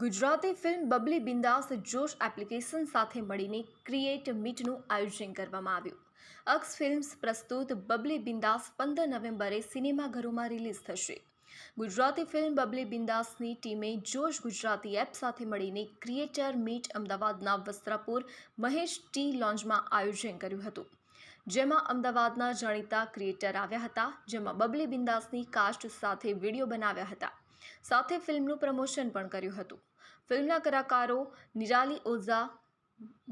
Gujarati film Babli Bindaas Josh application સાથે મળીને create મીટનું આયોજન કરવામાં આવ્યું. અક્ષ ફિલ્મ્સ પ્રસ્તુત બબલી બિંદાસ પંદર નવેમ્બરે સિનેમાઘરોમાં રિલીઝ થશે. ગુજરાતી ફિલ્મ બબલી બિંદાસની ટીમે જોશ ગુજરાતી એપ સાથે મળીને ક્રિએટર મીટ અમદાવાદના વસ્ત્રાપુર મહેશ ટી લોન્જમાં આયોજન કર્યું હતું. જેમાં અમદાવાદના જાણીતા ક્રિએટર આવ્યા હતા, જેમાં બબલી બિંદાસની કાસ્ટ સાથે વીડિયો બનાવ્યા હતા. સાથે ફિલ્મનું પ્રમોશન પણ કર્યું હતું. ફિલ્મના કલાકારો નિરાલી ઓઝા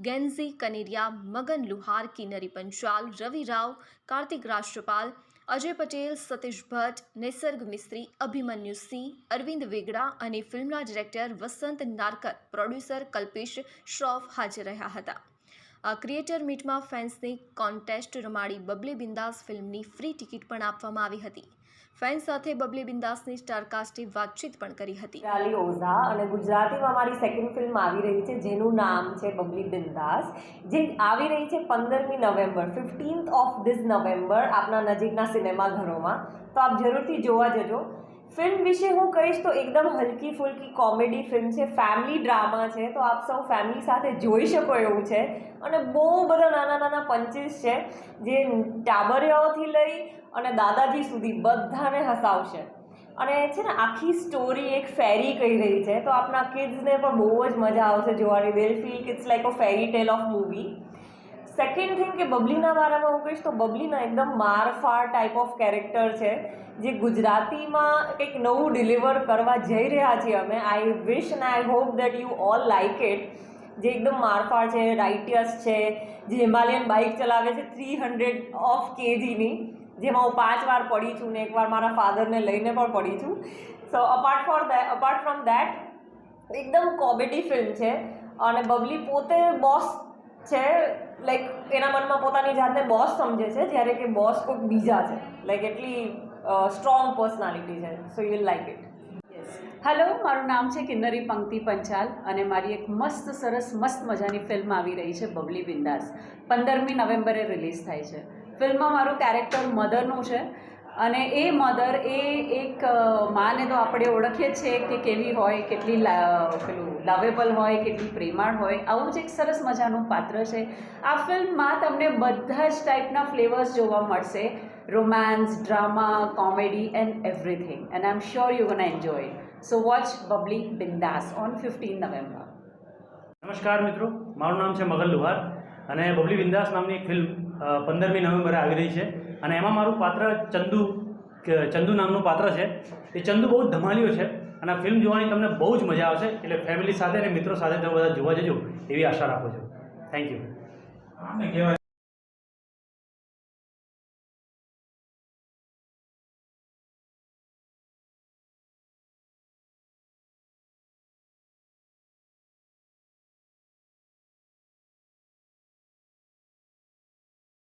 ગેન્ઝી કનેરિયા મગન લુહાર કિનરી પંચાલ રવિ રાવ કાર્તિક રાષ્ટ્રપાલ અજય પટેલ સતીશ ભટ્ટ નિસર્ગ મિસ્ત્રી અભિમન્યુ સિંહ અરવિંદ વેગડા અને ફિલ્મના ડિરેક્ટર વસંત નારકર પ્રોડ્યુસર કલ્પેશ શ્રોફ હાજર રહ્યા હતા આ ક્રિએટર મીટમાં ફેન્સને કોન્ટેસ્ટ રમાડી બબલી બિંદાસ ફિલ્મની ફ્રી ટિકિટ પણ આપવામાં આવી હતી ફેન્સ સાથે બબલી બિંદાસની સ્ટારકાસ્ટે વાતચીત પણ કરી હતી. રાલી ઓઝા અને ગુજરાતીમાં મારી સેકન્ડ ફિલ્મ આવી રહી છે, જેનું નામ છે બબલી બિંદાસ, જે આવી રહી છે પંદરમી November fifteenth of this November, આપના નજીકના સિનેમાઘરોમાં તો આપ જરૂરથી જોવા જજો. ફિલ્મ વિશે હું કહીશ તો એકદમ હલકી ફુલકી કોમેડી ફિલ્મ છે ફેમિલી ડ્રામા છે, તો આપ સૌ ફેમિલી સાથે જોઈ શકો એવું છે. અને બહુ બધા નાના નાના પંચીસ છે, જે ટાબરિયાઓથી લઈ અને દાદાજી સુધી બધાને હસાવશે. અને છે ને, આખી સ્ટોરી એક ફેરી કહી રહી છે, તો આપણા કિડ્સને પણ બહુ જ મજા આવશે જોવાની. દિલ feel it's like a fairy tale of movie second thing કે બબલીના બારામાં હું કહીશ તો બબલીના એકદમ મારફાર ટાઈપ ઓફ કેરેક્ટર છે, જે ગુજરાતીમાં કંઈક નવું ડિલિવર કરવા જઈ રહ્યા છીએ અમે. I wish and I hope that you all like it જે એકદમ મારફાર છે રાઇટિયસ છે, જે હિમાલયન બાઇક ચલાવે છે થ્રી હંડ્રેડ ઓફ કેજીની, જેમાં હું પાંચ વાર પડી છું ને એકવાર મારા ફાધરને લઈને પણ પડી છું. So apart for that apart from that એકદમ કોમેડી ફિલ્મ છે. અને બબલી પોતે બોસ છે લાઈક એના મનમાં પોતાની જાતને બોસ સમજે છે, જ્યારે કે બોસ કોઈક બીજા છે. લાઈક એટલી સ્ટ્રોંગ પર્સનાલિટી છે. So you like it hello મારું નામ છે કિન્નરી પંક્તિ પંચાલ અને મારી એક મસ્ત, સરસ, મસ્ત મજાની ફિલ્મ આવી રહી છે, બબલી બિંદાસ. પંદરમી નવેમ્બરે રિલીઝ થાય છે. ફિલ્મમાં મારું કેરેક્ટર મધરનું છે. અને એ મધર એ એક માને તો આપણે ઓળખીએ છીએ કે કેવી હોય, કેટલી પેલું લવેબલ હોય, કેટલી પ્રેમાળ હોય. આવું જ એક સરસ મજાનું પાત્ર છે. આ ફિલ્મમાં તમને બધા જ ટાઈપના ફ્લેવર્સ જોવા મળશે. Romance drama comedy and everything and I am sure you gonna enjoy so watch Babli Bindaas on fifteen November નમસ્કાર મિત્રો. મારું નામ છે મગલ લુહાર. અને બબલી બિંદાસ નામની એક ફિલ્મ પંદરમી નવેમ્બરે આવી રહી છે. અને એમાં મારું પાત્ર ચંદુ ચંદુ નામનું પાત્ર છે. એ ચંદુ બહુ ધમાલિયો છે અને ફિલ્મ જોવાની તમને બહુ જ મજા આવશે. એટલે ફેમિલી સાથે અને મિત્રો સાથે તમે બધા જોવા જજો એવી આશા રાખું છું. Thank you